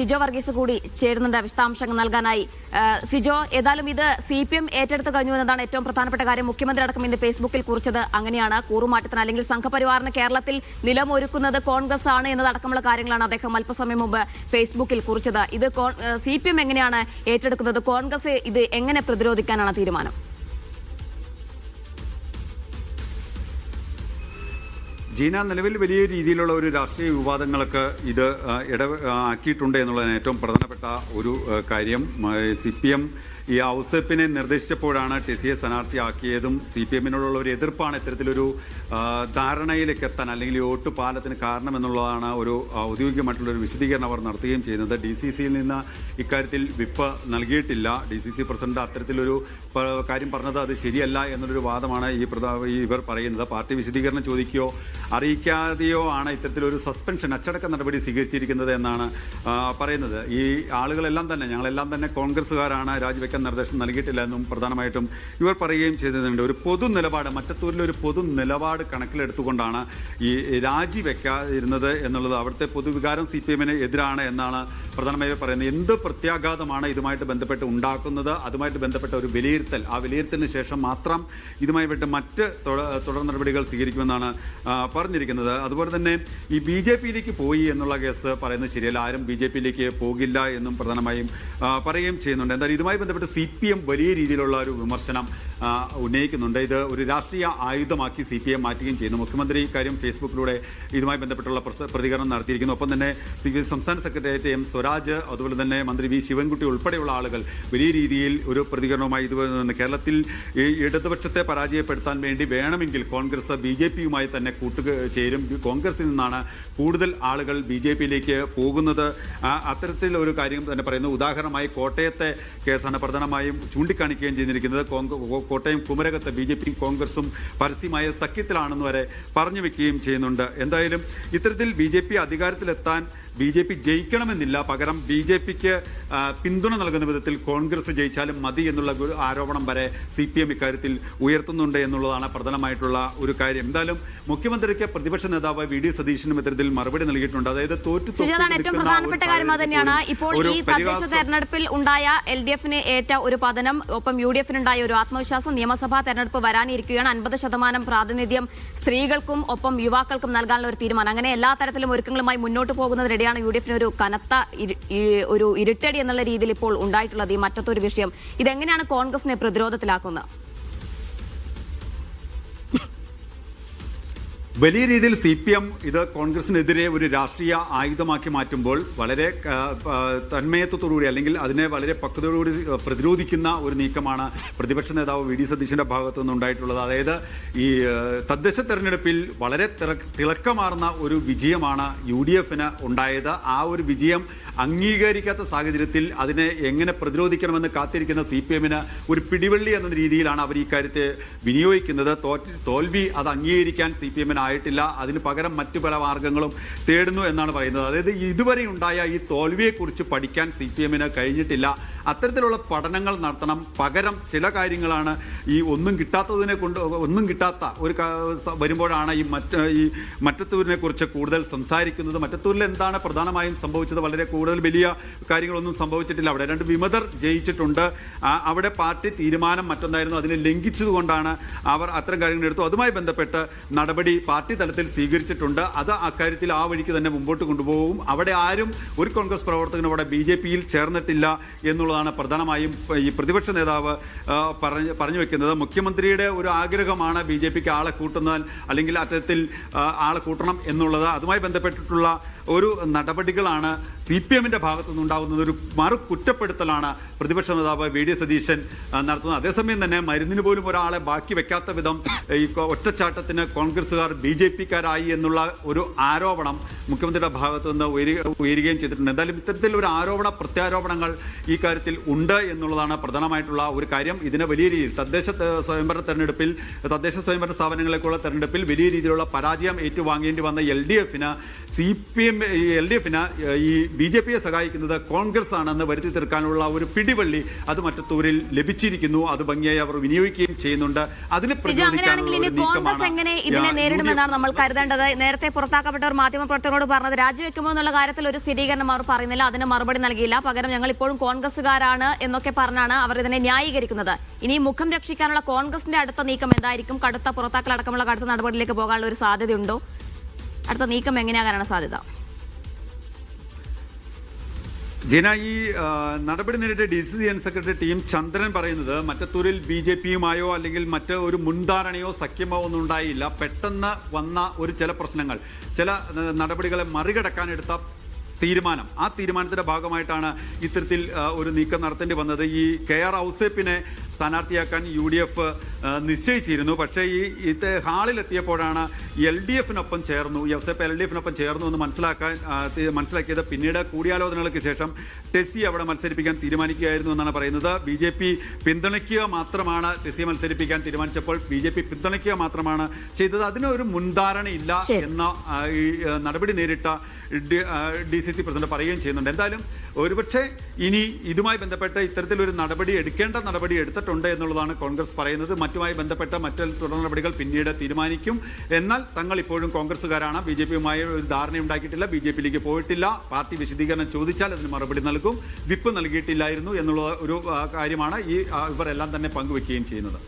സിജോ വർഗീസ് കൂടി ചേരുന്നുണ്ട് വിശദാംശങ്ങൾ നൽകാനായി. സിജോ ഏതായാലും ഇത് സി പി എം ഏറ്റെടുത്ത് കഴിഞ്ഞു എന്നതാണ് ഏറ്റവും പ്രധാനപ്പെട്ട കാര്യം. മുഖ്യമന്ത്രി അടക്കം ഇന്ന് ഫേസ്ബുക്കിൽ കുറിച്ചത് അങ്ങനെയാണ്. കൂറുമാറ്റത്തിന് അല്ലെങ്കിൽ സംഘപരിവാറിന് കേരളത്തിൽ നിലമൊരുക്കുന്നത് കോൺഗ്രസ് ആണ് എന്നതടക്കമുള്ള കാര്യങ്ങളാണ് അദ്ദേഹം അല്പസമയം മുമ്പ് ഫേസ്ബുക്കിൽ കുറിച്ചത്. ഇത് സി എങ്ങനെയാണ് ഏറ്റെടുക്കുന്നത്? കോൺഗ്രസ് ഇത് എങ്ങനെ പ്രതിരോധിക്കാനാണ് തീരുമാനം? ജീന നിലവിൽ വലിയ രീതിയിലുള്ള ഒരു രാഷ്ട്രീയ വിവാദങ്ങൾക്ക് ഇത് ഇട ആക്കിയിട്ടുണ്ട് എന്നുള്ളതാണ് ഏറ്റവും പ്രധാനപ്പെട്ട ഒരു കാര്യം സി പി എം ഈ ഔസപ്പിനെ നിർദ്ദേശിച്ചപ്പോഴാണ് ടെസിയെ സ്ഥാനാർത്ഥിയാക്കിയതും സി പി എമ്മിനോടുള്ള ഒരു എതിർപ്പാണ് ഇത്തരത്തിലൊരു ധാരണയിലേക്ക് എത്താൻ അല്ലെങ്കിൽ വോട്ട് പാലത്തിന് ഒരു ഔദ്യോഗികമായിട്ടുള്ള ഒരു വിശദീകരണം അവർ നടത്തുകയും ചെയ്യുന്നത്. ഡി സി സിയിൽ നിന്ന് ഇക്കാര്യത്തിൽ വിപ്പ് നൽകിയിട്ടില്ല. ഡി സി സി പ്രസിഡന്റ് അത്തരത്തിലൊരു കാര്യം പറഞ്ഞത് അത് ശരിയല്ല എന്നൊരു വാദമാണ് ഈ ഇവർ പറയുന്നത്. പാർട്ടി വിശദീകരണം ചോദിക്കുകയോ അറിയിക്കാതെയോ ആണ് ഇത്തരത്തിലൊരു സസ്പെൻഷൻ അച്ചടക്ക നടപടി സ്വീകരിച്ചിരിക്കുന്നത് എന്നാണ് പറയുന്നത്. ഈ ആളുകളെല്ലാം തന്നെ ഞങ്ങളെല്ലാം തന്നെ കോൺഗ്രസ്സുകാരാണ് രാജിവെക്കാൻ നിർദ്ദേശം നൽകിയിട്ടില്ല എന്നും പ്രധാനമായിട്ടും ഇവർ പറയുകയും ചെയ്തിട്ടുണ്ട്. ഒരു പൊതു നിലപാട് മറ്റത്തൂരിലെ ഒരു പൊതു നിലപാട് കണക്കിലെടുത്തുകൊണ്ടാണ് ഈ രാജിവെക്കാതിരുന്നത് എന്നുള്ളത്. അവിടുത്തെ പൊതുവികാരം സി പി എമ്മിന് എതിരാണ് എന്നാണ് പ്രധാനമായും പറയുന്നത്. എന്ത് പ്രത്യാഘാതമാണ് ഇതുമായിട്ട് ബന്ധപ്പെട്ട് ഉണ്ടാക്കുന്നത്? അതുമായിട്ട് ബന്ധപ്പെട്ട ഒരു വിലയിരുത്തൽ. ആ വിലയിരുത്തലിന് ശേഷം മാത്രം ഇതുമായി വിട്ട് മറ്റ് തുട- തുടർ നടപടികൾ സ്വീകരിക്കുമെന്നാണ് പറഞ്ഞിരിക്കുന്നത്. അതുപോലെ തന്നെ ഈ ബി ജെ പിയിലേക്ക് പോയി എന്നുള്ള കേസ് പറയുന്നത് ശരിയല്ല. ആരും ബി ജെ പിയിലേക്ക് പോകില്ല എന്നും പ്രധാനമായും പറയുകയും ചെയ്യുന്നുണ്ട്. എന്തായാലും ഇതുമായി ബന്ധപ്പെട്ട് സി പി എം വലിയ രീതിയിലുള്ള ഒരു വിമർശനം. ഉന്നയിക്കുന്നുണ്ട്. ഇത് ഒരു രാഷ്ട്രീയ ആയുധമാക്കി സി പി എം മാറ്റുകയും ചെയ്യുന്നു. മുഖ്യമന്ത്രി ഇക്കാര്യം ഫേസ്ബുക്കിലൂടെ ഇതുമായി ബന്ധപ്പെട്ടുള്ള പ്രതികരണം നടത്തിയിരിക്കുന്നു. ഒപ്പം തന്നെ സി പി സംസ്ഥാന സെക്രട്ടേറിയറ്റ് എം സ്വരാജ് അതുപോലെ തന്നെ മന്ത്രി വി ശിവൻകുട്ടി ഉൾപ്പെടെയുള്ള ആളുകൾ വലിയ രീതിയിൽ ഒരു പ്രതികരണവുമായി ഇത് കേരളത്തിൽ ഇടതുപക്ഷത്തെ പരാജയപ്പെടുത്താൻ വേണ്ടി വേണമെങ്കിൽ കോൺഗ്രസ് ബി ജെ പിയുമായി തന്നെ കൂട്ടുക ചേരും. കോൺഗ്രസിൽ നിന്നാണ് കൂടുതൽ ആളുകൾ ബി ജെ പിയിലേക്ക് പോകുന്നത്. അത്തരത്തിൽ ഒരു കാര്യം തന്നെ പറയുന്നു. ഉദാഹരണമായി കോട്ടയത്തെ കേസാണ് പ്രധാനമായും ചൂണ്ടിക്കാണിക്കുകയും ചെയ്തിരിക്കുന്നത്. കോട്ടയം കുമരകത്ത് ബി ജെ പിയും കോൺഗ്രസും പരസ്യമായ സഖ്യത്തിലാണെന്ന് വരെ പറഞ്ഞു വെക്കുകയും ചെയ്യുന്നുണ്ട്. എന്തായാലും ഇത്തരത്തിൽ ബി ജെ പി അധികാരത്തിലെത്താൻ ബി ജെ പി ജയിക്കണമെന്നില്ല. പകരം ബി ജെ പിക്ക് പിന്തുണ നൽകുന്ന വിധത്തിൽ കോൺഗ്രസ് ജയിച്ചാലും മതി എന്നുള്ള ഒരു ആരോപണം വരെ സി പി എം ഇക്കാര്യത്തിൽ ഉയർത്തുന്നുണ്ട് എന്നുള്ളതാണ് പ്രധാനമായിട്ടുള്ള ഒരു കാര്യം. എന്തായാലും മുഖ്യമന്ത്രിക്ക് പ്രതിപക്ഷ നേതാവ് വി ഡി സതീശനും ഇത്തരത്തിൽ മറുപടി നൽകിയിട്ടുണ്ട്. അതായത് തോറ്റു ഏറ്റവും പ്രധാനപ്പെട്ട കാര്യം തന്നെയാണ് ഇപ്പോൾ ഈ തദ്ദേശ തെരഞ്ഞെടുപ്പിൽ ഉണ്ടായ എൽ ഡി എഫിന് ഏറ്റ ഒരു പതനം ഒപ്പം യു ഡി എഫിനുണ്ടായ ഒരു ആത്മവിശ്വാസം നിയമസഭാ തെരഞ്ഞെടുപ്പ് വരാനിരിക്കുകയാണ്. അൻപത് ശതമാനം പ്രാതിനിധ്യം സ്ത്രീകൾക്കും ഒപ്പം യുവാക്കൾക്കും നൽകാനുള്ള ഒരു തീരുമാനം. അങ്ങനെ എല്ലാ തരത്തിലും ഒരുക്കങ്ങളുമായി മുന്നോട്ട് പോകുന്നത് റെഡിയാണ് യു ഡി എഫിന് ഒരു കനത്ത ഒരു ഇരുട്ടടി എന്നുള്ള രീതിയിൽ ഇപ്പോൾ ഉണ്ടായിട്ടുള്ളത് ഈ മറ്റത്തൊരു വിഷയം. ഇതെങ്ങനെയാണ് കോൺഗ്രസിനെ പ്രതിരോധത്തിലാക്കുന്നത്? വലിയ രീതിയിൽ സി പി എം ഇത് കോൺഗ്രസിനെതിരെ ഒരു രാഷ്ട്രീയ ആയുധമാക്കി മാറ്റുമ്പോൾ വളരെ തന്മയത്വത്തോടുകൂടി അല്ലെങ്കിൽ അതിനെ വളരെ പക്വതയോടുകൂടി പ്രതിരോധിക്കുന്ന ഒരു നീക്കമാണ് പ്രതിപക്ഷ നേതാവ് വി ഡി സതീശന്റെ ഭാഗത്തു നിന്നുണ്ടായിട്ടുള്ളത്. അതായത് ഈ തദ്ദേശ തെരഞ്ഞെടുപ്പിൽ വളരെ തിള- തിളക്കമാർന്ന ഒരു വിജയമാണ് യു ഡി എഫിന് ഉണ്ടായത്. ആ ഒരു വിജയം അംഗീകരിക്കാത്ത സാഹചര്യത്തിൽ അതിനെ എങ്ങനെ പ്രതിരോധിക്കണമെന്ന് കാത്തിരിക്കുന്ന സി പി എമ്മിന് ഒരു പിടിവള്ളി എന്ന രീതിയിലാണ് അവർ ഈ കാര്യത്തെ വിനിയോഗിക്കുന്നത്. തോൽവി അത് അംഗീകരിക്കാൻ സി പി എമ്മിന് ആയിട്ടില്ല. അതിന് പകരം മറ്റു പല മാർഗങ്ങളും തേടുന്നു എന്നാണ് പറയുന്നത്. അതായത് ഇതുവരെ ഉണ്ടായ ഈ തോൽവിയെക്കുറിച്ച് പഠിക്കാൻ സി പി എമ്മിന് കഴിഞ്ഞിട്ടില്ല. അത്തരത്തിലുള്ള പഠനങ്ങൾ നടത്തണം. പകരം ചില കാര്യങ്ങളാണ് ഈ ഒന്നും കിട്ടാത്തതിനെ കൊണ്ട് ഒന്നും കിട്ടാത്ത ഒരു വരുമ്പോഴാണ് ഈ മറ്റ് ഈ മറ്റത്തൂരിനെ കുറിച്ച് കൂടുതൽ സംസാരിക്കുന്നത്. മറ്റത്തൂരിൽ എന്താണ് പ്രധാനമായും സംഭവിച്ചത്? വളരെ കൂടുതൽ വലിയ കാര്യങ്ങളൊന്നും സംഭവിച്ചിട്ടില്ല. അവിടെ രണ്ട് വിമതർ ജയിച്ചിട്ടുണ്ട്. അവിടെ പാർട്ടി തീരുമാനം മറ്റൊന്നായിരുന്നു. അതിനെ ലംഘിച്ചതുകൊണ്ടാണ് അവർ അത്തരം കാര്യങ്ങൾ എടുത്തു. അതുമായി ബന്ധപ്പെട്ട് നടപടി പാർട്ടി തലത്തിൽ സ്വീകരിച്ചിട്ടുണ്ട്. അത് അക്കാര്യത്തിൽ ആ വഴിക്ക് തന്നെ മുമ്പോട്ട് കൊണ്ടുപോകും. അവിടെ ആരും ഒരു കോൺഗ്രസ് പ്രവർത്തകനും അവിടെ ബി ജെ പിയിൽ ചേർന്നിട്ടില്ല എന്നുള്ളതാണ് പ്രധാനമായും ഈ പ്രതിപക്ഷ നേതാവ് പറഞ്ഞു പറഞ്ഞു വെക്കുന്നത്. മുഖ്യമന്ത്രിയുടെ ഒരു ആഗ്രഹമാണ് ബി ജെ പിക്ക് ആളെ കൂട്ടുന്ന അല്ലെങ്കിൽ അത്തരത്തിൽ ആളെ കൂട്ടണം എന്നുള്ളത്. അതുമായി ബന്ധപ്പെട്ടിട്ടുള്ള ഒരു നടപടികളാണ് സി പി എമ്മിന്റെ ഭാഗത്തു നിന്നുണ്ടാകുന്നത് ഒരു മറു കുറ്റപ്പെടുത്തലാണ് പ്രതിപക്ഷ നേതാവ് വി ഡി സതീശൻ നടത്തുന്നത്. അതേസമയം തന്നെ മരുന്നിന് പോലും ഒരാളെ ബാക്കി വെക്കാത്ത വിധം ഈ ഒറ്റച്ചാട്ടത്തിന് കോൺഗ്രസുകാർ ബി ജെ പിക്കാരായി എന്നുള്ള ഒരു ആരോപണം മുഖ്യമന്ത്രിയുടെ ഭാഗത്തു നിന്ന് ഉയരുക- ഉയരുകയും ചെയ്തിട്ടുണ്ട്. എന്തായാലും ഇത്തരത്തിൽ ഒരു ആരോപണ പ്രത്യാരോപണങ്ങൾ ഈ കാര്യത്തിൽ ഉണ്ട് എന്നുള്ളതാണ് പ്രധാനമായിട്ടുള്ള ഒരു കാര്യം. ഇതിനെ വലിയ രീതിയിൽ തദ്ദേശ സ്വയംഭരണ തെരഞ്ഞെടുപ്പിൽ തദ്ദേശ സ്വയംഭരണ സ്ഥാപനങ്ങളിലേക്കുള്ള തെരഞ്ഞെടുപ്പിൽ വലിയ രീതിയിലുള്ള പരാജയം ഏറ്റുവാങ്ങേണ്ടി വന്ന എൽ ഡി എഫിന് C P M L D എഫിന് ഈ ബി ജെ പിയെ സഹായിക്കുന്നത് കോൺഗ്രസ് ആണെന്ന് വരുത്തി തീർക്കാനുള്ള ഒരു പിടിവള്ളി അത് മറ്റത്തൂരിൽ ലഭിച്ചിരിക്കുന്നു. അത് ഭംഗിയായി അവർ വിനിയോഗിക്കുകയും ചെയ്യുന്നുണ്ട്. അതിന് കോൺഗ്രസ് എങ്ങനെ ഇതിനെ നേരിടുമെന്നാണ് നമ്മൾ കരുതേണ്ടത്? നേരത്തെ പുറത്താക്കപ്പെട്ടവർ മാധ്യമപ്രവർത്തകരോട് പറഞ്ഞത് രാജിവെക്കുമോ എന്നുള്ള കാര്യത്തിൽ ഒരു സ്ഥിരീകരണം അവർ പറയുന്നില്ല. അതിന് മറുപടി നൽകിയില്ല. പകരം ഞങ്ങൾ ഇപ്പോഴും കോൺഗ്രസുകാരാണ് എന്നൊക്കെ പറഞ്ഞാണ് അവർ ഇതിനെ ന്യായീകരിക്കുന്നത്. ഇനി മുഖം രക്ഷിക്കാനുള്ള കോൺഗ്രസിന്റെ അടുത്ത നീക്കം എന്തായിരിക്കും? കടുത്ത പുറത്താക്കൽ അടക്കമുള്ള കടുത്ത നടപടിയിലേക്ക് പോകാനുള്ള ഒരു സാധ്യതയുണ്ടോ? അടുത്ത നീക്കം എങ്ങനെയാകാനാണ് സാധ്യത? ജന ഈ നടപടി നേരിട്ട D C C N secretary team Chandran പറയുന്നത് മറ്റത്തൂരിൽ ബി ജെ പിയുമായോ അല്ലെങ്കിൽ മറ്റ് ഒരു മുൻധാരണയോ സഖ്യമോ ഒന്നും ഉണ്ടായില്ല. പെട്ടെന്ന് വന്ന ഒരു ചില പ്രശ്നങ്ങൾ ചില നടപടികളെ മറികടക്കാനെടുത്ത തീരുമാനം. ആ തീരുമാനത്തിന്റെ ഭാഗമായിട്ടാണ് ഇത്തരത്തിൽ ഒരു നീക്കം നടത്തേണ്ടി വന്നത്. ഈ കെ ആർ ഔസേപ്പിനെ സ്ഥാനാർത്ഥിയാക്കാൻ യു ഡി എഫ് നിശ്ചയിച്ചിരുന്നു. പക്ഷേ ഈ ഇത് ഹാളിലെത്തിയപ്പോഴാണ് എൽ ഡി എഫിനൊപ്പം ചേർന്നു. യൗസേപ്പ് എൽ ഡി എഫിനൊപ്പം ചേർന്നു എന്ന് മനസ്സിലാക്കാൻ മനസ്സിലാക്കിയത് പിന്നീട് കൂടിയാലോചനകൾക്ക് ശേഷം ടെസ്സി അവിടെ മത്സരിപ്പിക്കാൻ തീരുമാനിക്കുകയായിരുന്നു എന്നാണ് പറയുന്നത്. ബി ജെ പി പിന്തുണയ്ക്കുക മാത്രമാണ് ടെസ്സി മത്സരിപ്പിക്കാൻ തീരുമാനിച്ചപ്പോൾ ബി ജെ പി പിന്തുണയ്ക്കുക മാത്രമാണ് ചെയ്തത്. അതിനൊരു മുൻധാരണയില്ല. എന്ന നടപടി നേരിട്ട ഡി സി സി പ്രസിഡന്റ് പറയുകയും ചെയ്യുന്നുണ്ട്. എന്തായാലും ഒരുപക്ഷെ ഇനി ഇതുമായി ബന്ധപ്പെട്ട് ഇത്തരത്തിലൊരു നടപടി എടുക്കേണ്ട നടപടി എടുത്തിട്ടുണ്ട് എന്നുള്ളതാണ് കോൺഗ്രസ് പറയുന്നത്. മറ്റുമായി ബന്ധപ്പെട്ട മറ്റ് തുടർ നടപടികൾ പിന്നീട് തീരുമാനിക്കും. എന്നാൽ തങ്ങൾ ഇപ്പോഴും കോൺഗ്രസ്സുകാരാണ്. ബി ജെ പിയുമായി ഒരു ധാരണയുണ്ടാക്കിയിട്ടില്ല ബി ജെ പിയിലേക്ക് പോയിട്ടില്ല. പാർട്ടി വിശദീകരണം ചോദിച്ചാൽ അതിന് മറുപടി നൽകും. വിപ്പ് നൽകിയിട്ടില്ലായിരുന്നു എന്നുള്ള ഒരു കാര്യമാണ് ഈ ഇവരെല്ലാം തന്നെ പങ്കുവെക്കുകയും ചെയ്യുന്നത്.